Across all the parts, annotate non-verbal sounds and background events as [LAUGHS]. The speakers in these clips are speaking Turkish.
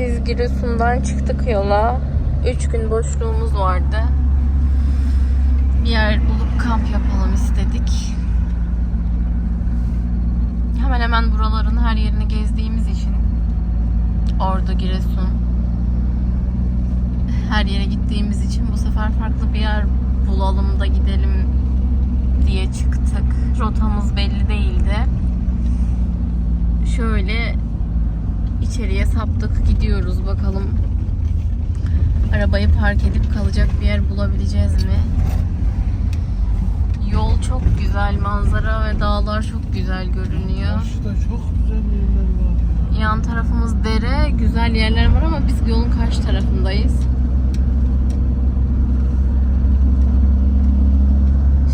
Biz Giresun'dan çıktık yola. 3 gün boşluğumuz vardı. Bir yer bulup kamp yapalım istedik. Hemen hemen buraların her yerini gezdiğimiz için Ordu, Giresun her yere gittiğimiz için bu sefer farklı bir yer bulalım da gidelim diye çıktık. Rotamız belli değildi. Şöyle içeriye saptık gidiyoruz bakalım. Arabayı park edip kalacak bir yer bulabileceğiz mi? Yol çok güzel, manzara ve dağlar çok güzel görünüyor. Karşıda çok güzel yerler var ya. Yan tarafımız dere, güzel yerler var ama biz yolun karşı tarafındayız.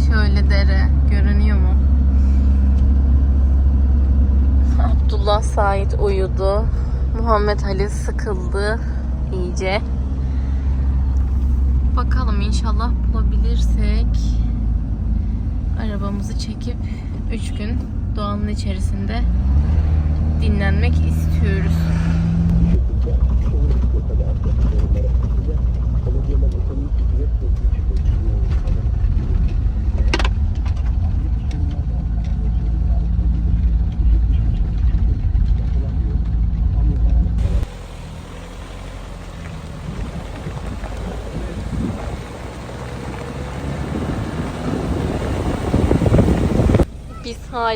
Şöyle dere görünüyor mu? Abdullah Said uyudu. Muhammed Ali sıkıldı iyice. Bakalım inşallah bulabilirsek arabamızı çekip 3 gün doğanın içerisinde dinlenmek istiyoruz.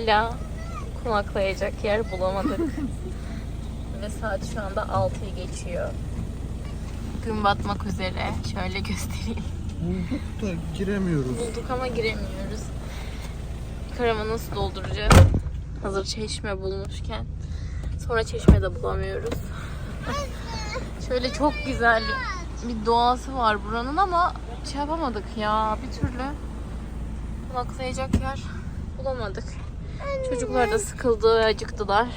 Hala konaklayacak yer bulamadık. [LAUGHS] Ve saat şu anda 6'yı geçiyor. Gün batmak üzere. Şöyle göstereyim. Bulduk da giremiyoruz. Bulduk ama giremiyoruz. Karavanı nasıl dolduracağız? Hazır çeşme bulmuşken. Sonra çeşme de bulamıyoruz. [LAUGHS] Şöyle çok güzel bir doğası var buranın ama şey yapamadık ya bir türlü konaklayacak yer bulamadık. Çocuklar da sıkıldı acıktılar.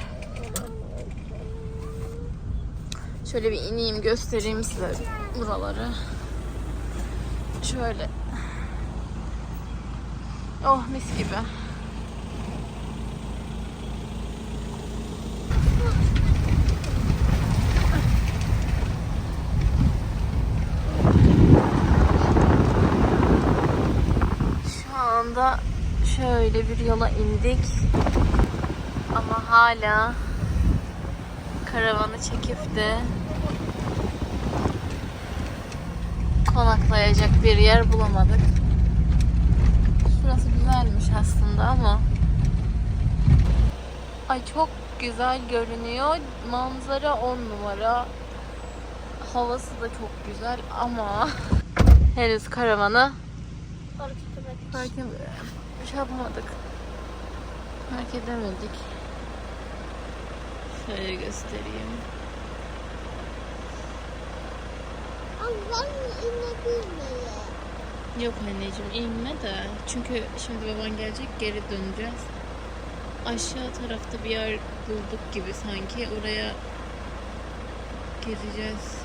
Şöyle bir ineyim göstereyim size buraları. Şöyle. Oh mis gibi. Şu anda şöyle bir yola indik. Ama hala karavanı çekip de konaklayacak bir yer bulamadık. Şurası güzelmiş aslında ama Ay çok güzel görünüyor. Manzara 10 numara. Havası da çok güzel ama [LAUGHS] henüz karavanı fark edemedik. Şey yapmadık. Fark edemedik. Şöyle göstereyim. Allah'ım inebilir? Yok anneciğim inme de. Çünkü şimdi baban gelecek geri döneceğiz. Aşağı tarafta bir yer bulduk gibi sanki. Oraya gireceğiz.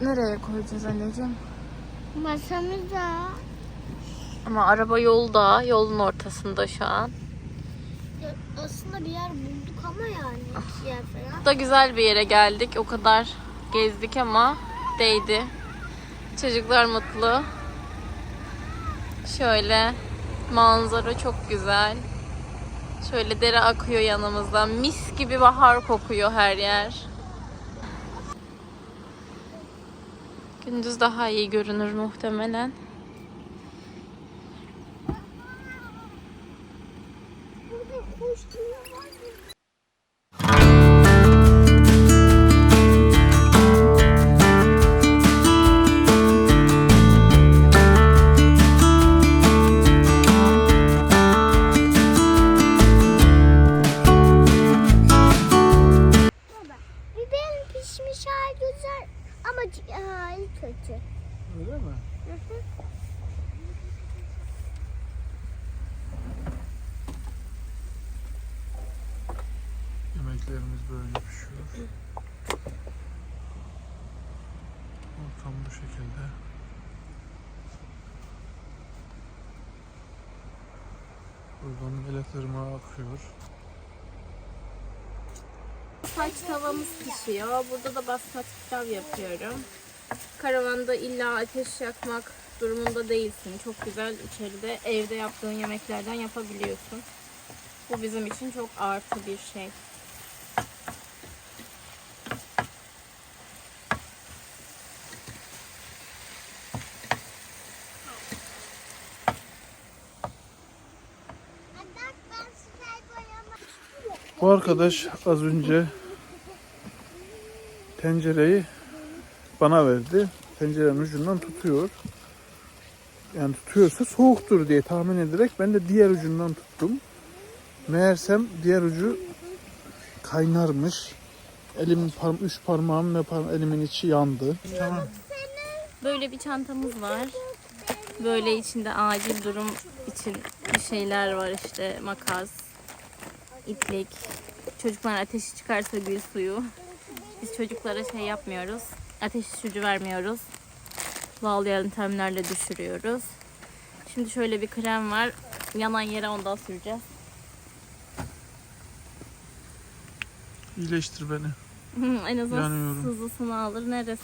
Nereye koyacağız anneciğim? masamıza Ama araba yolda, yolun ortasında şu an. Ya aslında bir yer bulduk ama yani bir yer falan. Da güzel bir yere geldik. O kadar gezdik ama değdi. Çocuklar mutlu. Şöyle manzara çok güzel. Şöyle dere akıyor yanımızdan. Mis gibi bahar kokuyor her yer. Gündüz daha iyi görünür muhtemelen. Burada kuş var Renklerimiz böyle pişiyor. Ortam bu şekilde. Buradan Velet Irmağı akıyor. Saç tavamız pişiyor. Burada da basmat pilav yapıyorum. Karavanda illa ateş yakmak durumunda değilsin. Çok güzel içeride evde yaptığın yemeklerden yapabiliyorsun. Bu bizim için çok artı bir şey. Bu arkadaş az önce tencereyi bana verdi. Tencerenin ucundan tutuyor. Yani tutuyorsa soğuktur diye tahmin ederek ben de diğer ucundan tuttum. Meğersem diğer ucu kaynarmış. Elimin par üç parmağım ve par elimin içi yandı. Tamam. Böyle bir çantamız var. Böyle içinde acil durum için bir şeyler var işte makas, iplik. Çocuklar ateşi çıkarsa gül suyu. Biz çocuklara şey yapmıyoruz. Ateş düşürücü vermiyoruz. Doğal yöntemlerle düşürüyoruz. Şimdi şöyle bir krem var. Yanan yere ondan süreceğiz. İyileştir beni. en azından Yanıyorum. sızısını alır. Neresi?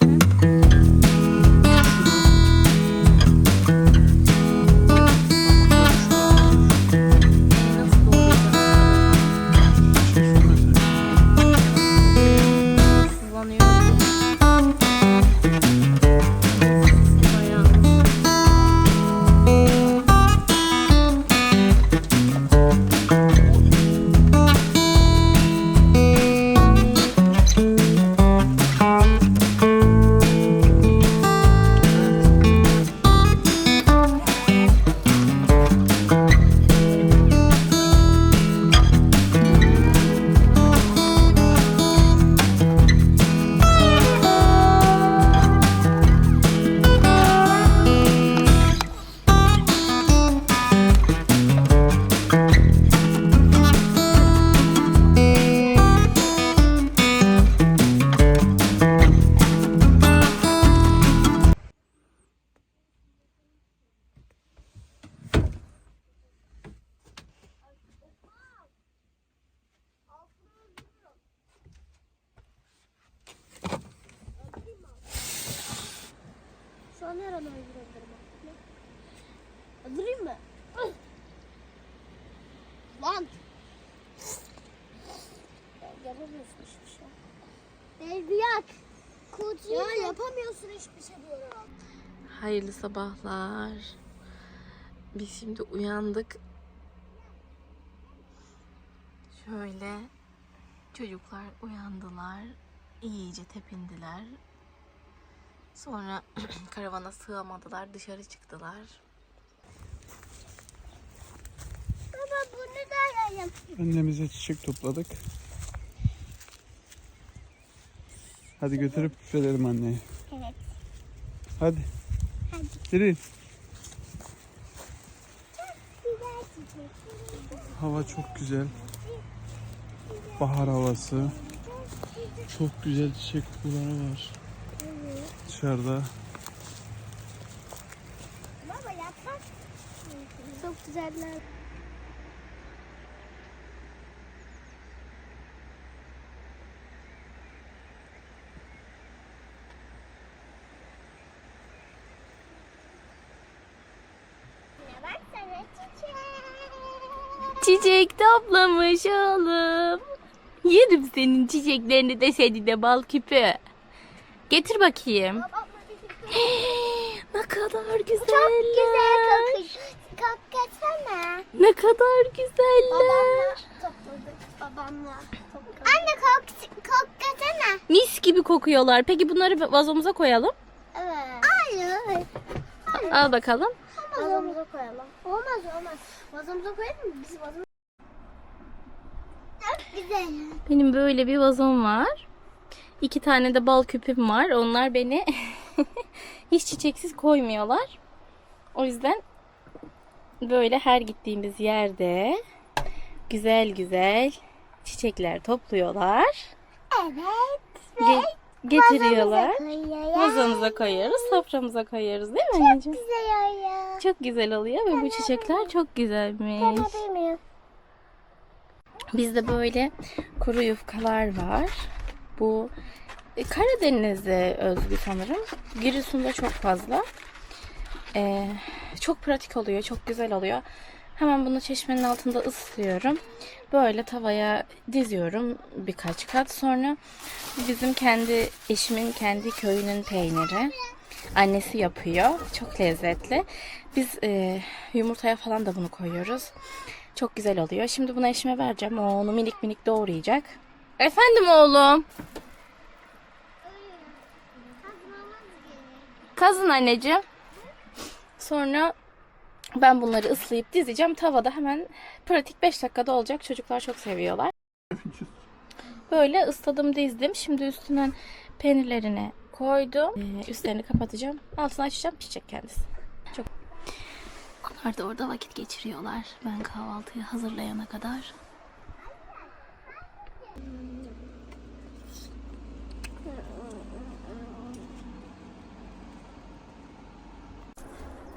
Yapamıyorsun hiçbir şey. Belbiyak! Ya yapamıyorsun hiçbir şey diyorum. Hayırlı sabahlar. Biz şimdi uyandık. Şöyle çocuklar uyandılar. İyice tepindiler. Sonra [CLEARS THROAT] karavana sığamadılar. Dışarı çıktılar. Baba bunu da alayım. Annemize çiçek topladık. Hadi götürüp verelim anneye. Evet. Hadi. Hadi. Girin. Hava çok güzel. Bahar havası. Çok güzel çiçek kokuları var. Dışarıda. Baba yapmak. Çok güzeller. Çiçek toplamış oğlum. Yerim senin çiçeklerini de seni de bal küpü. Getir bakayım. [GASPS] ne kadar güzeller. Çok güzel kokuyor. Koklatsana. Ne kadar güzeller. topladık. Babamla topladık. Anne kok, koklatsana. Mis gibi kokuyorlar. Peki bunları vazomuza koyalım. Evet. Hayır. Al bakalım. Vazomuza koyalım. Olmaz olmaz. Vazomuza koyalım mı? Biz vazomuza... Çok güzel. Benim böyle bir vazom var. İki tane de bal küpüm var. Onlar beni [LAUGHS] hiç çiçeksiz koymuyorlar. O yüzden böyle her gittiğimiz yerde güzel güzel çiçekler topluyorlar. Evet. Ge- getiriyorlar. Vazomuza koyuyoruz, soframıza koyuyoruz değil mi anneciğim? Güzel ya. Çok güzel oluyor ve bu çiçekler çok güzelmiş. Bizde böyle kuru yufkalar var. Bu e, Karadeniz'e özgü sanırım. Giresun'da çok fazla. Ee, çok pratik oluyor, çok güzel oluyor. Hemen bunu çeşmenin altında ısıtıyorum. Böyle tavaya diziyorum birkaç kat. Sonra bizim kendi eşimin kendi köyünün peyniri. Annesi yapıyor. Çok lezzetli. Biz e, yumurtaya falan da bunu koyuyoruz. Çok güzel oluyor. Şimdi bunu eşime vereceğim. O onu minik minik doğrayacak. Efendim oğlum. Kazın anneciğim. Sonra ben bunları ıslayıp dizeceğim. Tavada hemen pratik 5 dakikada olacak. Çocuklar çok seviyorlar. [LAUGHS] Böyle ısladım dizdim. Şimdi üstünden peynirlerini koydum. Ee, üstlerini kapatacağım. Altını açacağım. Pişecek kendisi. Çok onlar da orada vakit geçiriyorlar. Ben kahvaltıyı hazırlayana kadar.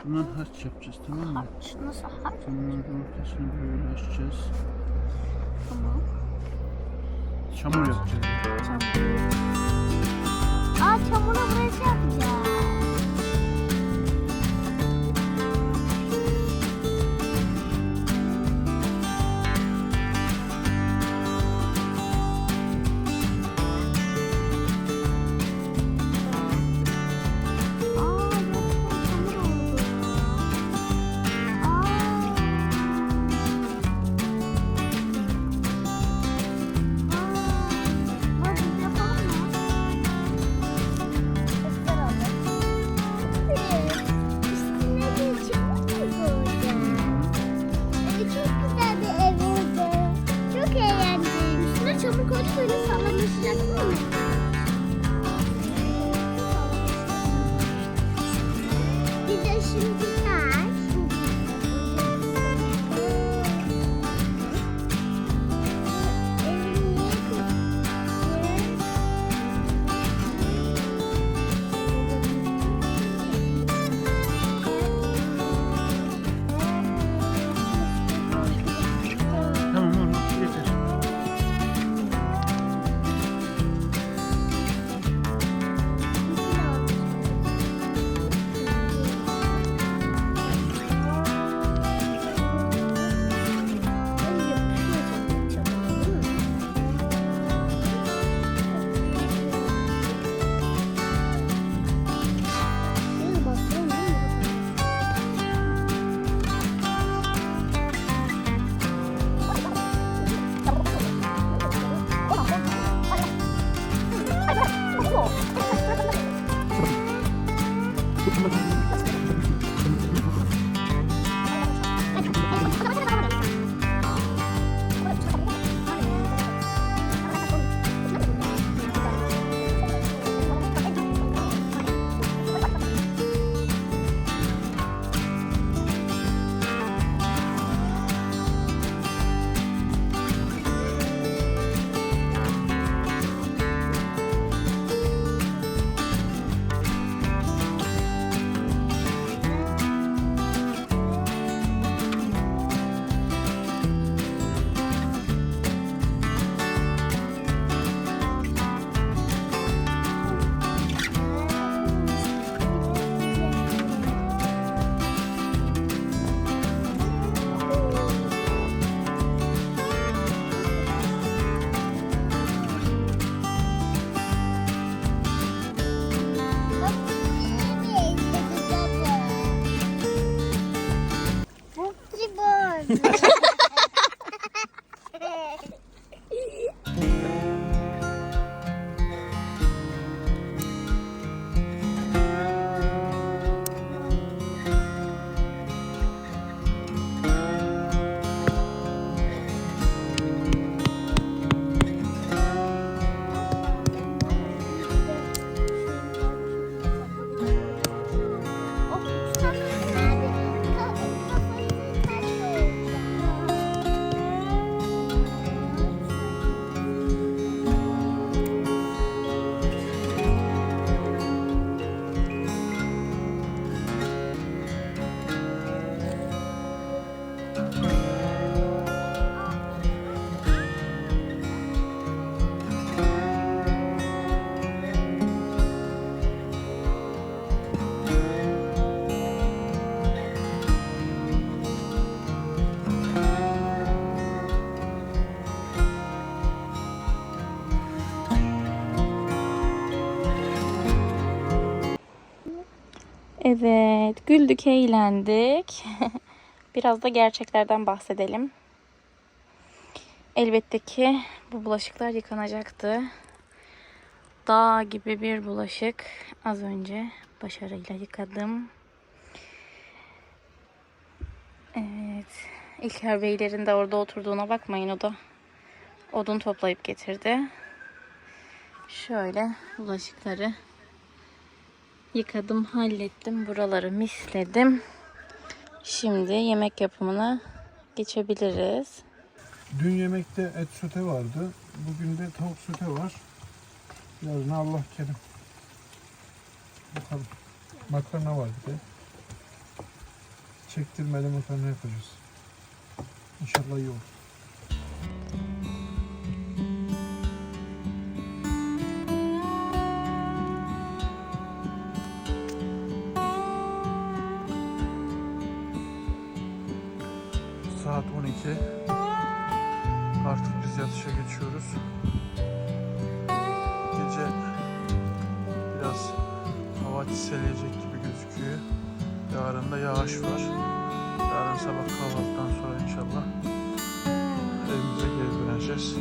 Bundan harç yapacağız tamam mı? Nasıl harf? Bunların ortasını böyle açacağız. Tamam. Çamur yapacağız. Aa çamura Evet, güldük, eğlendik. [LAUGHS] Biraz da gerçeklerden bahsedelim. Elbette ki bu bulaşıklar yıkanacaktı. Dağ gibi bir bulaşık az önce başarıyla yıkadım. Evet, İlker Beylerin de orada oturduğuna bakmayın o da odun toplayıp getirdi. Şöyle bulaşıkları yıkadım, hallettim. Buraları misledim. Şimdi yemek yapımına geçebiliriz. Dün yemekte et sote vardı. Bugün de tavuk sote var. Yarın Allah kerim. Bakalım. Makarna var bir de. Çektirmeli makarna yapacağız. İnşallah iyi olur. 12. Artık biz yatışa geçiyoruz. Gece biraz hava çiseleyecek gibi gözüküyor. Yarın da yağış var. Yarın sabah kahvaltıdan sonra inşallah evimize geri döneceğiz.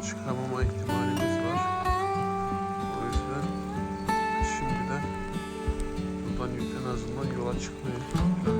Buradan çıkamama ihtimalimiz var. O yüzden şimdiden buradan en azından yola çıkmayı